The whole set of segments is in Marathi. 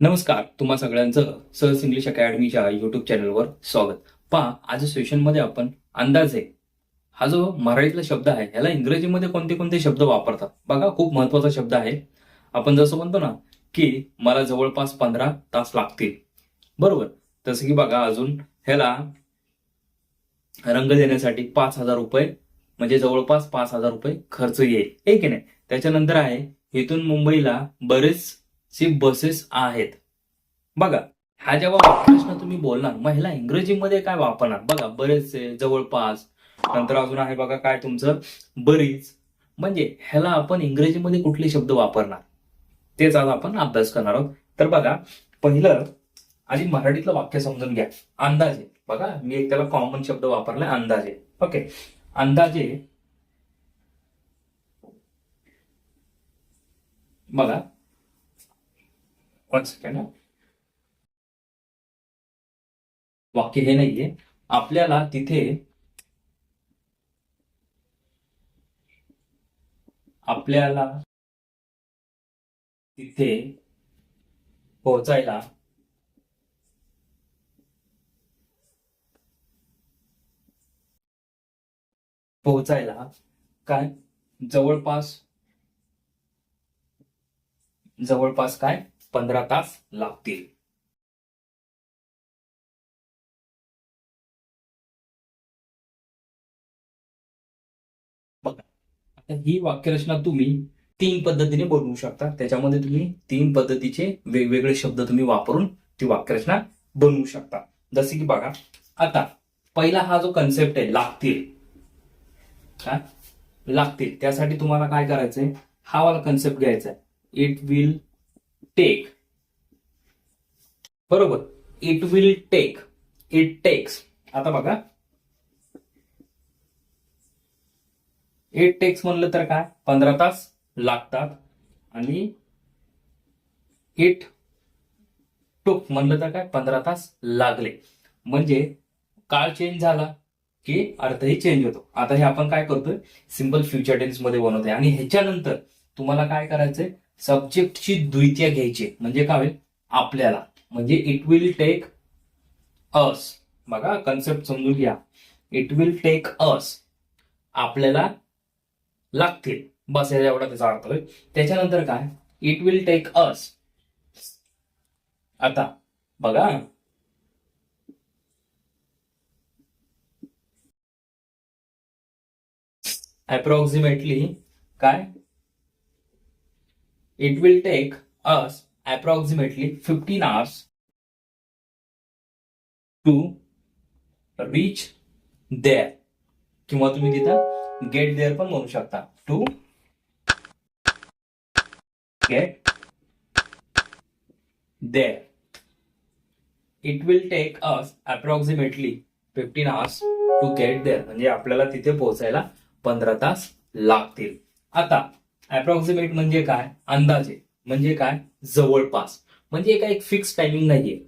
नमस्कार तुम्हा सगळ्यांचं सहज इंग्लिश अकॅडमीच्या युट्यूब चॅनलवर स्वागत. पहा आज सेशनमध्ये आपण अंदाजे हा जो मराठीतला शब्द आहे ह्याला इंग्रजीमध्ये कोणते कोणते शब्द वापरतात? बघा खूप महत्त्वाचा शब्द आहे. आपण जसं म्हणतो ना की मला जवळपास पंधरा तास लागतील. बरोबर? तसं की बघा अजून ह्याला रंग देण्यासाठी पाच हजार रुपये म्हणजे जवळपास पाच हजार रुपये खर्च येईल. हे की नाही? त्याच्यानंतर आहे इथून मुंबईला बरेच सी बसेस आहेत. बघा हा जेव्हा प्रश्न तुम्ही बोलणार मग ह्याला इंग्रजीमध्ये काय वापरणार? बघा बरेचसे जवळपास नंतर अजून आहे बघा काय तुमचं बरीच. म्हणजे ह्याला आपण इंग्रजीमध्ये कुठले शब्द वापरणार? तेच आज आपण अभ्यास करणार आहोत. तर बघा पहिलं आधी मराठीतलं वाक्य समजून घ्या. अंदाजे. बघा मी एक त्याला कॉमन शब्द वापरलाय अंदाजे. ओके. अंदाजे. बघा. वन सेकंड वाक्य हे नाहीये. आपल्याला तिथे आपल्याला तिथे पोहोचायला पोहोचायला काय? जवळपास जवळपास काय? पंधरा तास लागतील. बघा आता ही वाक्यरचना तुम्ही तीन पद्धतीने बनवू शकता. त्याच्यामध्ये तुम्ही तीन पद्धतीचे वेगवेगळे शब्द तुम्ही वापरून ती वाक्यरचना बनवू शकता. जसे की बघा आता पहिला हा जो कन्सेप्ट आहे लागतील. लागतील. त्यासाठी तुम्हाला काय करायचंय? हा वाला कन्सेप्ट घ्यायचा आहे इट विल टेक बरोबर. It will take it takes आता बघा. इट टेक्स म्हणलं तर काय? पंधरा तास लागतात. आणि इट टुक म्हणलं तर काय? पंधरा तास लागले. म्हणजे काळ चेंज झाला की अर्थही चेंज होतो. आता हे आपण काय करतोय? सिंपल फ्युचर टेन्समध्ये बनवतोय. आणि ह्याच्यानंतर तुम्हाला काय करायचंय? सब्जेक्टची द्वितीय घ्यायची म्हणजे काय होईल? आपल्याला. म्हणजे इट विल टेक अस बघा कन्सेप्ट समजून घ्या. इट विल टेक अस आपल्याला लागतील. बस याचा एवढा त्याचा अर्थ होईल. त्याच्यानंतर काय? इट विल टेक अस आता बघा. अप्रॉक्सिमेटली काय? It will take us approximately fifteen hours to reach there किंवा तुम्ही तिथं गेट देअर पण म्हणू शकता. To get there it will take us approximately fifteen hours to get there म्हणजे आपल्याला तिथे पोहोचायला पंधरा तास लागतील. आता अप्रॉक्सिमेट म्हणजे काय? अंदाजे. म्हणजे काय? जवळपास. म्हणजे काय एक फिक्स टायमिंग नाहीये.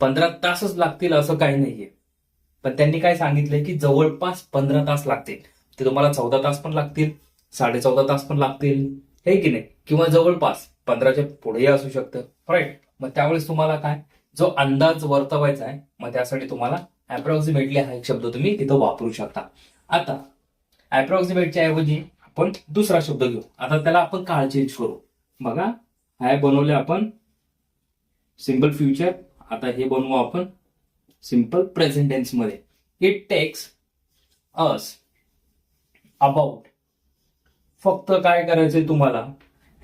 पंधरा तासच लागतील असं काही नाहीये. पण त्यांनी काय सांगितलंय की जवळपास पंधरा तास लागतील. ते तुम्हाला चौदा तास पण लागतील साडे चौदा तास पण लागतील. हे की नाही? किंवा जवळपास. पंधराच्या पुढेही असू शकतं. राईट मग त्यावेळेस तुम्हाला काय? जो अंदाज वर्तवायचा आहे मग त्यासाठी तुम्हाला अप्रॉक्सिमेटली हा एक शब्द तुम्ही तिथं वापरू शकता. आता अप्रॉक्सिमेटच्या ऐवजी आपण दुसरा शब्द घेऊ. आता त्याला आपण काळ चेंज करू. बघा हाय बनवले आपण सिंपल फ्युचर आता हे बनवू आपण सिंपल प्रेझेंटेन्समध्ये. इट टेक्स अस अबाउट फक्त काय करायचंय तुम्हाला?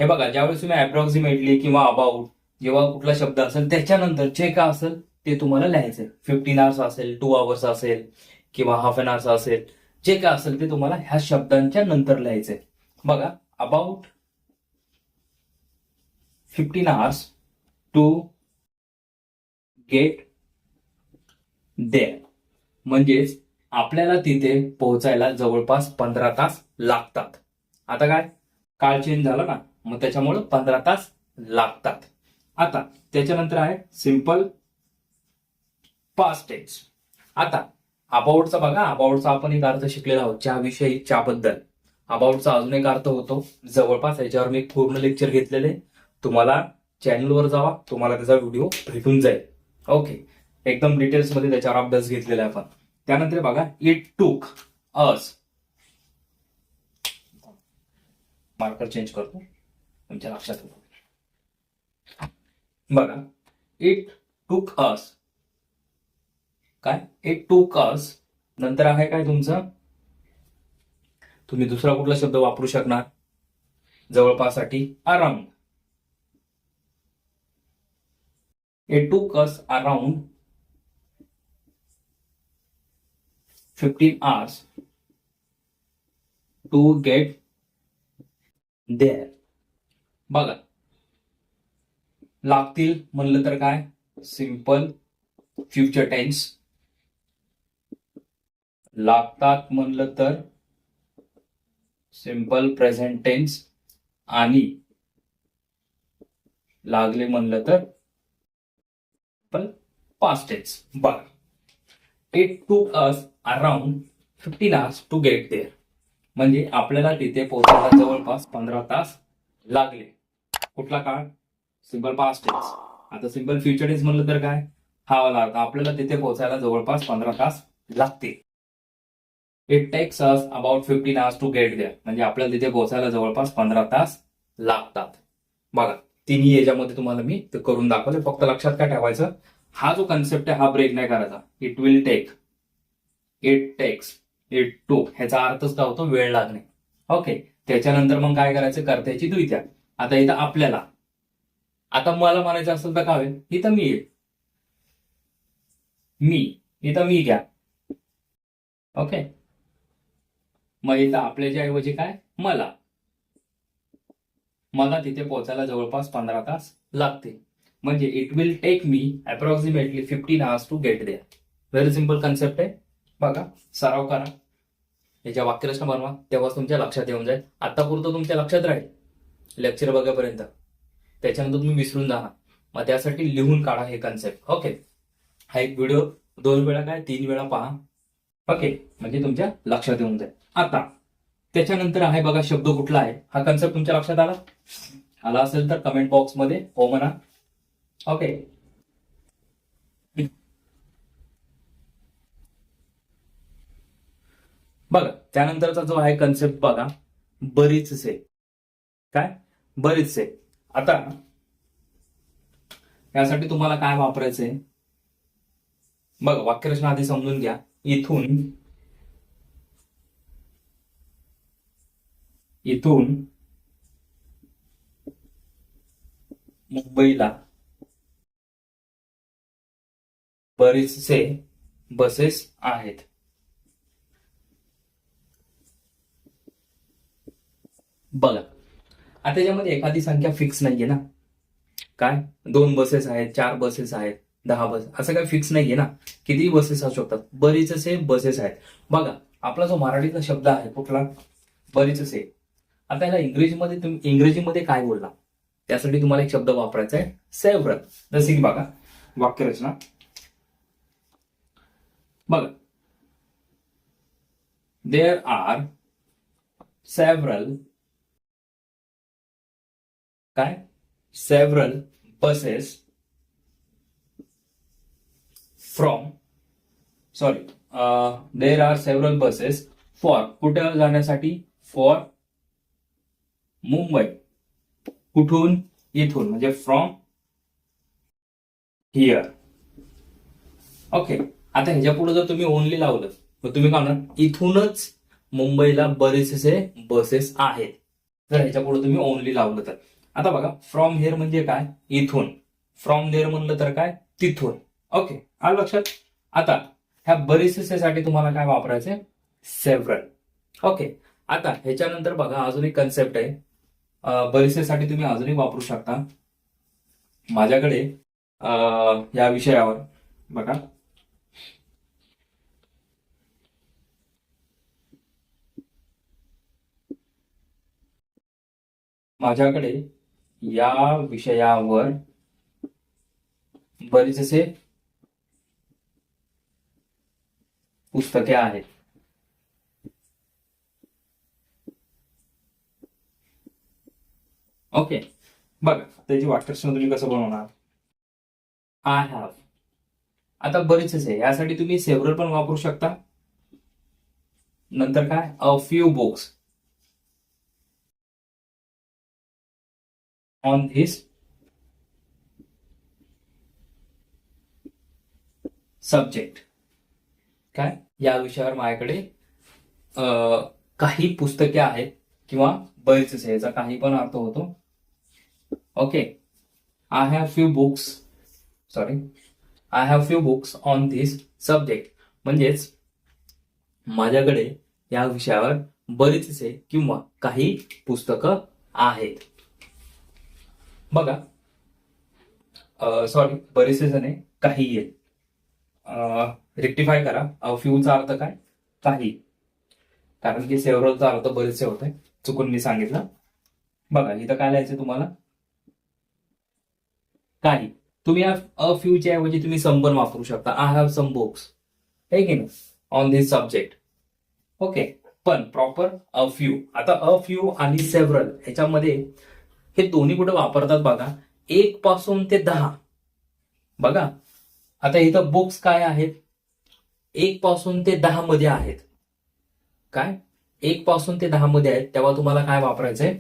हे बघा ज्यावेळेस तुम्ही अप्रॉक्सिमेटली किंवा अबाउट जेव्हा कुठला शब्द असेल त्याच्यानंतर जे काय असेल ते तुम्हाला लिहायचंय. फिफ्टीन आवर्स असेल टू आवर्स असेल किंवा हाफ एन आवर्स असेल. जे काय असेल ते तुम्हाला ह्या शब्दांच्या नंतर लिहायचंय. बघा about fifteen hours to get there म्हणजेच आपल्याला तिथे पोहोचायला जवळपास पंधरा तास लागतात. आता काय? काळ चेंज झाला ना मग त्याच्यामुळे पंधरा तास लागतात. आता त्याच्यानंतर आहे सिंपल पास्ट टेन्स आता अबाउटचा बघा अबाउटचा आपण एक अर्थ शिकलेला आहोत चहाविषयी चहाबद्दल अबाउटचा अजून एक अर्थ होतो. जवळपास याच्यावर मी पूर्ण लेक्चर घेतलेले. तुम्हाला चॅनलवर जावा तुम्हाला त्याचा व्हिडिओ भेटून जाईल. ओके एकदम डिटेल्समध्ये त्याच्यावर अभ्यास घेतलेला आहे आपण. त्यानंतर बघा it took us marker change करतो. तुमच्या लक्षात बघा इट टूक अस काय? इट टू कॉज नंतर आहे काय तुमचं? तुम्ही दुसरा कुठला शब्द वापरू शकणार? जवळपाससाठी around it took us around fifteen hours to get there बघा. लागतील म्हणलं तर काय? सिंपल फ्युचर टेन्स लागतात म्हणलं तर? सिंपल प्रेझेंट टेन्स आणि लागले म्हणलं तर? पण पास्ट टेन्स बघा. It took us around fifteen hours to get there म्हणजे आपल्याला तिथे पोहोचायला जवळपास पंधरा तास लागले. कुठला काळ? सिंपल पास्ट टेन्स आता सिंपल फ्युचर टेन्स म्हणलं तर काय? हा वाला आपल्याला तिथे पोहोचायला जवळपास पंधरा तास लागतील. It takes us about fifteen hours to get there म्हणजे आपल्याला तिथे पोहोचायला जवळपास पंधरा तास लागतात. बघा तिन्ही याच्यामध्ये तुम्हाला मी ते करून दाखवले फक्त लक्षात काय ठेवायचं? हा जो कन्सेप्ट आहे हा ब्रेक नाही करायचा. It will take it takes it took ह्याचा अर्थच काय होतो? वेळ लागणे. ओके त्याच्यानंतर मग काय करायचं? कर्त्याची द्वित्या. आता इथं आपल्याला. आता मला म्हणायचं असेल तर काय होईल? इथं मी येईल. मी. इथं मी घ्या. ओके मग इथं आपल्याच्या ऐवजी काय? मला. मला तिथे पोहोचायला जवळपास पंधरा तास लागतील. म्हणजे it will take me approximately fifteen hours to get there very simple concept आहे. बघा सराव करा. याच्या वाक्यरचना बनवा. तेव्हाच तुमच्या लक्षात येऊन जाईल. आतापुरतं तुमच्या लक्षात राहील. लेक्चर बघापर्यंत. त्याच्यानंतर तुम्ही विसरून जाणार मग त्यासाठी लिहून काढा हे कन्सेप्ट ओके हा एक व्हिडिओ दोन वेळा काय? तीन वेळा पहा. ओके म्हणजे तुमच्या लक्षात येऊन जाईल. आता. त्याच्यानंतर आहे बघा शब्द कुठला आहे? हा कन्सेप्ट तुमच्या लक्षात आला? आला असेल तर कमेंट बॉक्समध्ये हो म्हणा. ओके बघा त्यानंतरचा जो आहे कन्सेप्ट बघा बरीचसे. काय? बरीचसे. आता यासाठी तुम्हाला काय वापरायचंय? बघा वाक्यरचना आधी समजून घ्या. इथून इथून मुंबईला बरेचसे बसेस आहेत. बघा आता त्याच्यामध्ये एखादी संख्या फिक्स नाहीये ना? काय? दोन बसेस आहेत चार बसेस आहेत दहा बस असं काही फिक्स नाहीये ना? किती बसेस असू शकतात बरेचसे बसेस आहेत. बघा आपला जो मराठीचा शब्द आहे कुठला? बरेचसे. आता याला इंग्रजीमध्ये तुम्ही इंग्रजीमध्ये काय बोलला? त्यासाठी तुम्हाला एक शब्द वापरायचा आहे सेव्हरल जसे की बघा. वाक्यरचना. बघा. देअर आर सेव्हरल काय? Several buses from sorry there are several buses for कुठे जाण्यासाठी? फॉर मुंबई. कुठून? इथून म्हणजे फ्रॉम हिअर ओके आता ह्याच्या पुढे जर तुम्ही ओनली लावलं तर तुम्ही काय म्हणणार? इथूनच मुंबईला बरेचसे बसेस आहेत. जर ह्याच्या पुढे तुम्ही ओनली लावलं तर. आता बघा फ्रॉम हिअर म्हणजे काय? इथून. फ्रॉम देअर म्हणलं तर काय? तिथून. ओके आलं लक्षात? आता ह्या बरेचसेसाठी तुम्हाला काय वापरायचं सेव्हरल ओके आता ह्याच्यानंतर बघा अजून एक कन्सेप्ट आहे. बरेचसेसाठी तुम्ही अजूनही वापरू शकता. माझ्याकडे या विषयावर बघा. माझ्याकडे या विषयावर बरेचसे पुस्तके आहेत. ओके बघा त्याची वाक्यरचना तुम्ही कसं बनवणार? आय हॅव आता बरेचसेच आहे. यासाठी तुम्ही सेव्हरल पण वापरू शकता. नंतर काय? A few books on this subject काय? या विषयावर माझ्याकडे काही पुस्तके आहेत किंवा बरेचसे याचा काही पण अर्थ होतो. Okay I have few books sorry I have few books on this subject म्हणजेच माझ्याकडे या विषयावर बरीचसे किंवा काही पुस्तकं आहेत. बघा. सॉरी बरेचसे जणे काही आहेत. रेक्टिफाय करा. फ्यूचा अर्थ काय? काही. कारण की सेव्हरलचा अर्थ बरेचसे होते चुकून मी सांगितलं. बघा इथं काय लिहायचं तुम्हाला? काही. तुम्ही अ फ्यूच्या ऐवजी तुम्ही संबन वापरू शकता. आय हॅव सम बुक्स हे की नाही? ऑन दिस सब्जेक्ट ओके पण प्रॉपर अ फ्यू आता अ फ्यू आणि सेव्हरल ह्याच्यामध्ये हे दोन्ही कुठे वापरतात बघा? एक पासून ते दहा. बघा. आता इथं बुक्स काय आहेत? एक पासून ते दहा मध्ये आहेत. काय? एक पासून ते दहा मध्ये आहेत तेव्हा तुम्हाला काय वापरायचंय?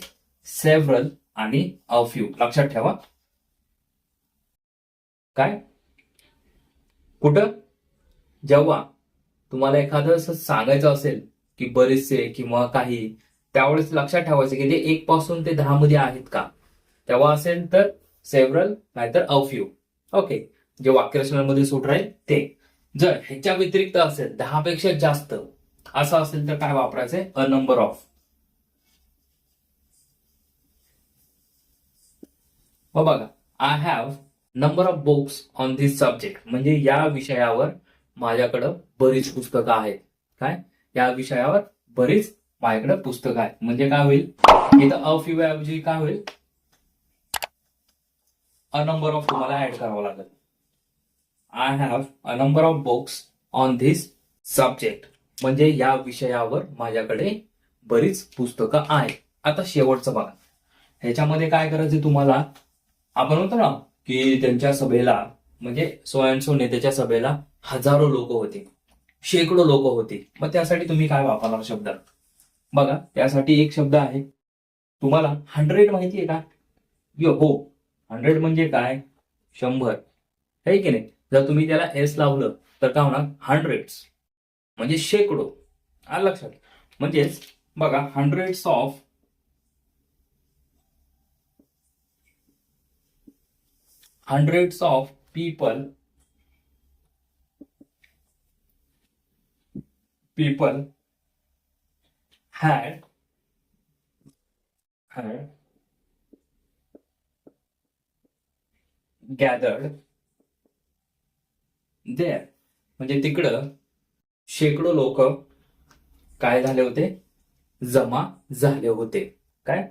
सेव्हरल आणि अ फ्यू लक्षात ठेवा. काय? कुठं? जेव्हा तुम्हाला एखादं असं सांगायचं असेल की बरेचसे किंवा काही त्यावेळेस लक्षात ठेवायचं की ते एक पासून ते दहा मध्ये आहेत का? तेव्हा असेल तर सेव्हरल नाहीतर अ फ्यू ओके जे वाक्यरचनामध्ये सूट राहील ते. जर ह्याच्या व्यतिरिक्त असेल दहा पेक्षा जास्त असं असेल तर काय वापरायचंय? अ नंबर ऑफ हो बघा I have number of books on this subject म्हणजे या विषयावर माझ्याकडं बरीच पुस्तकं आहेत. काय? या विषयावर बरीच माझ्याकडे पुस्तकं आहेत. म्हणजे काय होईल? इथं अ फ्यू ऐवजी काय होईल? अ नंबर ऑफ तुम्हाला ऍड करावं लागेल. I have a number of books on this subject म्हणजे या विषयावर माझ्याकडे बरीच पुस्तकं आहेत. आता शेवटचं बघा. ह्याच्यामध्ये काय करायचं तुम्हाला? आपण म्हणतो ना की त्यांच्या सभेला म्हणजे स्वयंसो नेत्याच्या सभेला हजारो लोक होते. शेकडो लोक होते. मग त्यासाठी तुम्ही काय वापरणार शब्द? बघा त्यासाठी एक शब्द आहे. तुम्हाला हंड्रेड माहिती आहे का? यो हो. हंड्रेड म्हणजे काय? शंभर. आहे की नाही? जर तुम्ही त्याला एस लावलं तर काय होणार? हंड्रेड म्हणजे शेकडो. आ लक्षात? म्हणजेच बघा hundred of hundreds of people people had had gather there म्हणजे तिकडं शेकडो लोक काय झाले होते? जमा झाले होते. काय?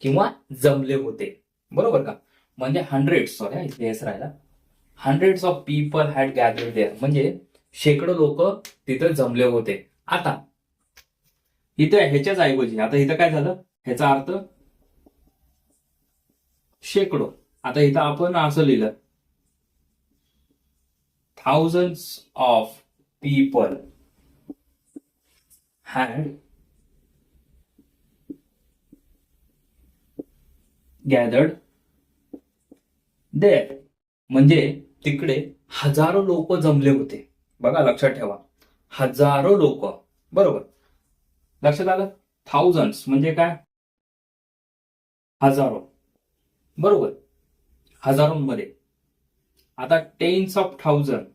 किंवा जमले होते. बरोबर का? म्हणजे हंड्रेड सॉरी इथे एस राहिला. Hundreds of people had gathered there म्हणजे शेकडो लोक तिथं जमले होते. आता इथं ह्याच्याच ऐवजी आता इथं काय झालं? ह्याचा अर्थ शेकडो. आता इथं आपण असं लिहिलं. Thousand of people had gathered there म्हणजे तिकडे हजारो लोक जमले होते. बघा लक्षात ठेवा. हजारो लोक. बरोबर. लक्षात आलं? थाउजंड म्हणजे काय? हजारो. बरोबर. हजारोंमध्ये. आता tens of thousand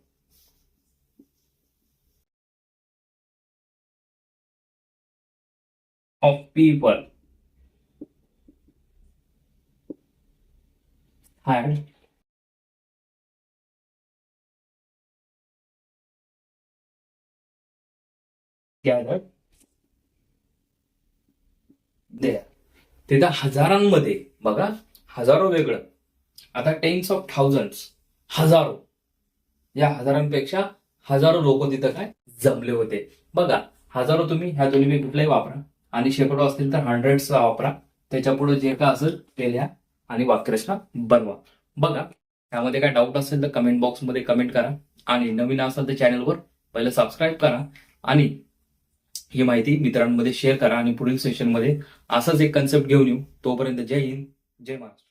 of people had gathered there. तिथं हजारांमध्ये बघा हजारो वेगळं. आता टेन्स ऑफ थाउजंड हजारो. या हजारांपेक्षा हजारो लोक तिथं काय जमले होते. बघा हजारो तुम्ही ह्या दोन्ही कुठलाही वापरा. आणि शेकडो असतील तर हंड्रेडचा वापरा. त्याच्या पुढे जे काय असेल ते लिहा आणि वाक्यरचना बनवा. बघा त्यामध्ये काय डाऊट असेल तर कमेंट बॉक्समध्ये कमेंट करा. आणि नवीन असाल तर चॅनलवर पहिलं सबस्क्राईब करा. आणि ही माहिती मित्रांमध्ये शेअर करा. आणि पुढील सेशनमध्ये असाच एक कन्सेप्ट घेऊन येऊ. तोपर्यंत जय हिंद जय महाराष्ट्र.